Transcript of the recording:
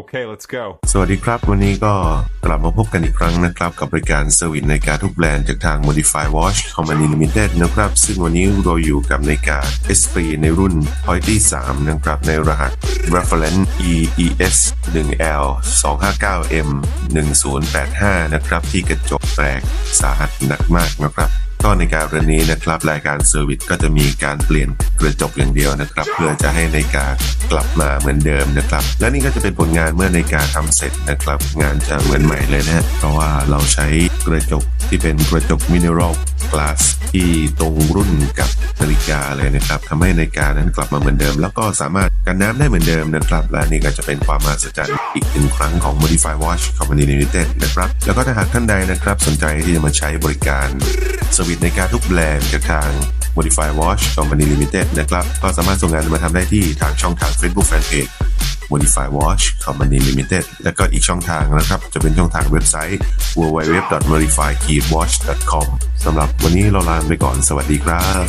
Okay, let's go. สวัสดีครับ วันนี้ก็กลับมาพบกันอีกครั้งนะครับ กับบริการเซอร์วิสนาฬิกาทุกแบรนด์จากทาง Modify Watch Company Limited นะครับ ซึ่งวันนี้เราอยู่กับนาฬิกา SP ในรุ่น Pointy 3นะครับ ในรหัส Reference EES 1L 259M 1085 นะครับ ที่กระจกแตกสาหัสหนักมากนะครับ ก็ในการเรนนี้นะครับรายการเซอร์วิสก็จะมีการเปลี่ยนกระจกอย่างเดียวนะครับ เพื่อจะให้ในการกลับมาเหมือนเดิมนะครับ และนี่ก็จะเป็นผลงานเมื่อในารทำทำเสร็จนะครับ งานจะเหมือนใหม่เลยนะฮะเพราะว่าเราใช้กระจกที่เป็นกระจกมิเนอรัล กลาสที่ตรงรุ่นกับนาฬิกาเลยนะครับทำให้นาฬิกานั้นกลับมาเหมือนเดิม แล้วก็สามารถกันน้ำได้เหมือนเดิมนะครับ และนี่ก็จะเป็นความมหัศจรรย์อีกหนึ่งครั้งของ Modify Watch Company Limited นะครับ แล้วก็ถ้าหากท่านใดนะครับ สนใจที่จะมาใช้บริการสวิตในกาทุกแบรนด์จากทาง Modify Watch Company Limited นะครับ ก็สามารถส่งงานมาทำได้ที่ทางช่องทาง Facebook Fanpage Modify Watch Company Limited และก็อีกช่องทางนะครับ จะเป็นช่องทางเว็บไซต์ www.modify-watch.com สำหรับวันนี้เราลาไปก่อนสวัสดีครับ